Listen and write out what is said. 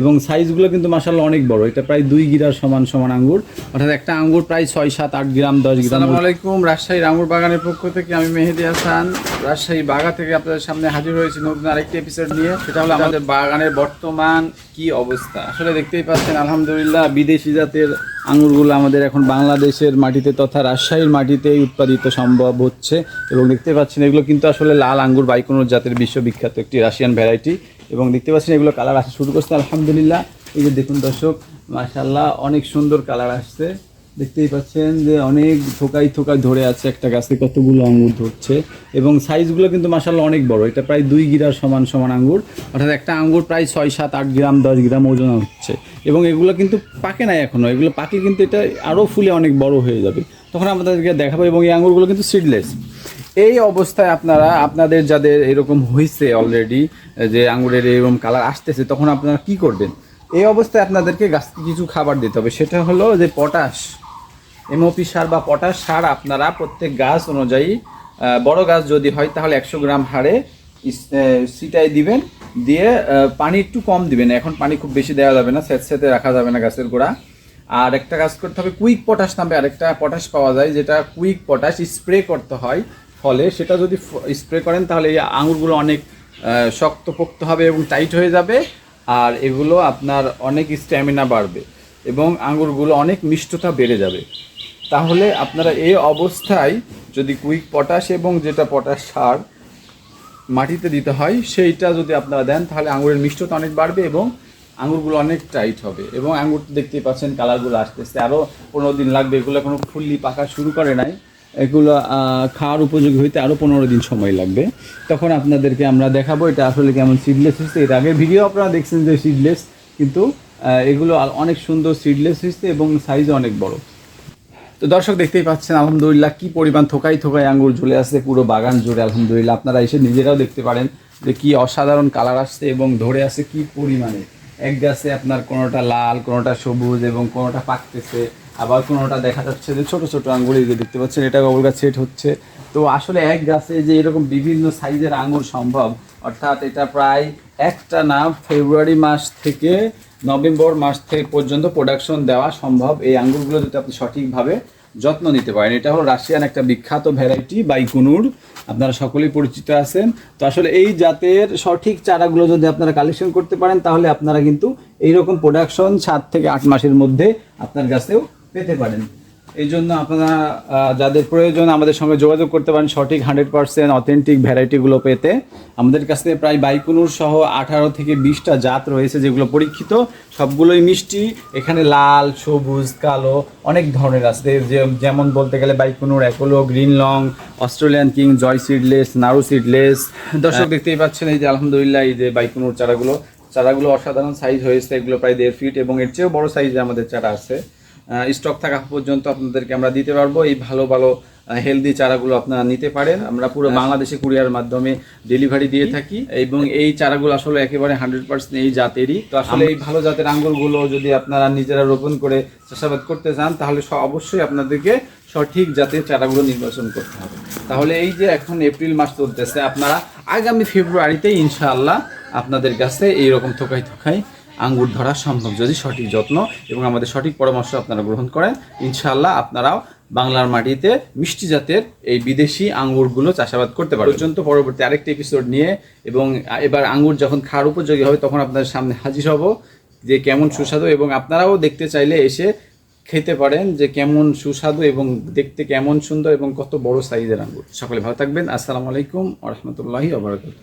এবং সাইজগুলো কিন্তু মাসাল্লাহ অনেক বড়। এটা প্রায় দুই গিরার সমান সমান আঙ্গুর। অর্থাৎ একটা আঙ্গুর প্রায় ছয় সাত আট গ্রাম দশ গ্রাম আলাইকুম রাজশাহীর আঙুর বাগানের পক্ষ থেকে আমি মেহেদি হাসান। রাজশাহী বাগা থেকে আপনাদের সামনে হাজির হয়েছি নতুন আরেকটি এপিসোড নিয়ে। সেটা হলো আমাদের বাগানের বর্তমান কি অবস্থা। আসলে দেখতেই পাচ্ছেন আলহামদুলিল্লাহ বিদেশি জাতের আঙুরগুলো আমাদের এখন বাংলাদেশের মাটিতে তথা রাজশাহীর মাটিতেই উৎপাদিত সম্ভব হচ্ছে। এবং দেখতে পাচ্ছেন এগুলো কিন্তু আসলে লাল আঙ্গুর বাইকোনোর জাতের বিশ্ববিখ্যাত একটি রাশিয়ান ভ্যারাইটি এবং দেখতে পাচ্ছেন এগুলো কালার আসা শুরু করছে। আলহামদুলিল্লাহ, এই যে দেখুন দর্শক মাশাল্লাহ অনেক সুন্দর কালার আসছে। দেখতেই পাচ্ছেন যে অনেক থোকাই থোকাই ধরে আছে একটা গাছে কতগুলো আঙ্গুর ধরছে। এবং সাইজগুলো কিন্তু মাসাল্লাহ অনেক বড়। এটা প্রায় দুই গিরার সমান সমান আঙ্গুর। অর্থাৎ একটা আঙ্গুর প্রায় ছয়, সাত, আট গ্রাম, দশ গ্রাম ওজন হচ্ছে। এবং এগুলো কিন্তু পাকে নাই এখনও এগুলো পাকলে কিন্তু এটা আরও ফুলে অনেক বড় হয়ে যাবে। তখন আমাদেরকে দেখাবো এবং এই আঙ্গুরগুলো কিন্তু সিডলেস এই অবস্থায় আপনারা, আপনাদের যাদের এরকম হয়েছে অলরেডি যে আঙুরের এরকম কালার আসতেছে, তখন আপনারা কি করবেন? এই অবস্থায় আপনাদেরকে গাছকে কিছু খাবার দিতে হবে। সেটা হলো যে পটাশ এমওপি সার বা পটাশ সার আপনারা প্রত্যেক গাছ অনুযায়ী বড় গাছ যদি হয় তাহলে একশো গ্রাম হারে ছিটাই দিবেন। দিয়ে পানি একটু কম দিবেন। এখন পানি খুব বেশি দেওয়া যাবে না, স্যাঁত স্যাঁতে রাখা যাবে না গাছের গোড়া। আর একটা কাজ করতে হবে, কুইক পটাশ নামে আরেকটা পটাশ পাওয়া যায়, যেটা কুইক পটাশ স্প্রে করতে হয়। ফলে সেটা যদি স্প্রে করেন, তাহলে এই আঙুরগুলো অনেক শক্তপোক্ত হবে এবং টাইট হয়ে যাবে, আর এগুলো আপনার অনেক স্ট্যামিনা বাড়বে এবং আঙুরগুলো অনেক মিষ্টতা বেড়ে যাবে। তাহলে আপনারা এই অবস্থায় যদি কুইক পটাশ এবং যেটা পটাশ সার মাটিতে দিতে হয়, সেইটা যদি আপনারা দেন, তাহলে আঙুরের মিষ্টতা অনেক বাড়বে এবং আঙুরগুলো অনেক টাইট হবে এবং আঙুর দেখতেই পাচ্ছেন কালারগুলো আসতেছে। আরও পনেরো দিন লাগবে, এগুলো এখনও ফুললি পাকা শুরু করে নাই। এগুলো খাওয়ার উপযোগী হইতে আরও পনেরো দিন সময় লাগবে। তখন আপনাদেরকে আমরা দেখাবো এটা আসলে কেমন সিডলেস হচ্ছে এর আগে ভিডিও আপনারা দেখছেন যে সিডলেস কিন্তু এগুলো অনেক সুন্দর সিডলেস হচ্ছে এবং সাইজ অনেক বড়। তো দর্শক দেখতেই পাচ্ছেন, আলহামদুলিল্লাহ কি পরিমাণ থোকাই থোকাই আঙ্গুর ঝুলে আসছে পুরো বাগান জুড়ে আলহামদুলিল্লাহ। আপনারা এসে নিজেরাও দেখতে পারেন যে কি অসাধারণ কালার আসছে এবং ধরে আছে কি পরিমাণে। এক গাছে আপনার কোনোটা লাল, কোনোটা সবুজ এবং কোনোটা পাকতেছে। আবার কোনোটা দেখা যাচ্ছে যে ছোট ছোট আঙ্গুর এই যে দেখতে পাচ্ছেন, এটা গবল গাছ সেট হচ্ছে। তো আসলে এক গাছে যে এরকম বিভিন্ন সাইজের আঙ্গুর সম্ভব, অর্থাৎ এটা প্রায় একটা না, ফেব্রুয়ারি মাস থেকে নভেম্বর মাস থেকে পর্যন্ত প্রোডাকশন দেওয়া সম্ভব। এই আঙ্গুরগুলো যদি আপনি সঠিকভাবে যত্ন নিতে পারেন, এটা হলো রাশিয়ান একটা বিখ্যাত ভ্যারাইটি বাইকুনুর। আপনারা সকলেই পরিচিত আছেন। তো আসলে এই জাতের সঠিক চারাগুলো যদি আপনারা কালেকশন করতে পারেন, তাহলে আপনারা কিন্তু এইরকম প্রোডাকশন সাত থেকে আট মাসের মধ্যে আপনার কাছেও পেতে পারেন। এই জন্য আপনারা যাদের প্রয়োজন আমাদের সঙ্গে যোগাযোগ করতে পারেন সঠিক হান্ড্রেড পার্সেন্ট অথেন্টিক ভ্যারাইটিগুলো পেতে। আমাদের কাছে প্রায় বাইকুনুর সহ আঠারো থেকে বিশটা জাত রয়েছে যেগুলো পরীক্ষিত। সবগুলোই মিষ্টি এখানে লাল সবুজ কালো অনেক ধরনের আছে। যেমন বলতে গেলে বাইকুনুর অ্যাকোলো green long Australian king joy seedless নারু সিডলেস। দর্শক দেখতেই পাচ্ছেন এই যে আলহামদুলিল্লাহ এই যে বাইকুনুর চারাগুলো চারাগুলো অসাধারণ সাইজ হয়েছে। এগুলো প্রায় দেড় ফিট এবং এর চেয়েও বড় সাইজে আমাদের চারা আছে। স্টক থাকা পর্যন্ত আপনাদেরকে আমরা দিতে পারব। এই ভালো ভালো হেলদি চারাগুলো আপনারা নিতে পারেন। আমরা পুরো বাংলাদেশে কুরিয়ার মাধ্যমে ডেলিভারি দিয়ে থাকি এবং এই চারাগুলো আসলে একেবারে হান্ড্রেড পার্সেন্ট এই জাতেরই। তো আসলে এই ভালো জাতের আঙ্গুরগুলো যদি আপনারা নিজেরা রোপণ করে চাষাবাদ করতে চান তাহলে অবশ্যই আপনাদেরকে সঠিক জাতের চারাগুলো নির্বাচন করতে হবে। তাহলে এই যে এখন এপ্রিল মাস চলতেছে আপনারা আগামী ফেব্রুয়ারিতে ইনশাআল্লাহ আপনাদের কাছে এইরকম থোকাই থোকাই আঙ্গুর ধরা সম্ভব। যদি সঠিক যত্ন এবং আমাদের সঠিক পরামর্শ আপনারা গ্রহণ করেন, ইনশাআল্লাহ আপনারাও বাংলার মাটিতে মিষ্টি জাতের এই বিদেশি আঙ্গুরগুলো চাষাবাদ করতে পারবেন। পর্যন্ত পরবর্তী আরেকটি এপিসোড নিয়ে এবং এবার আঙ্গুর যখন খাওয়ার উপযোগী হবে, তখন আপনাদের সামনে হাজির হব যে কেমন সুস্বাদু এবং আপনারাও দেখতে চাইলে এসে খেতে পারেন যে কেমন সুস্বাদু এবং দেখতে কেমন সুন্দর এবং কত বড় সাইজের আঙ্গুর। সকলে ভালো থাকবেন। আসসালামু আলাইকুম রহমতুল্লাহি আবরাকাত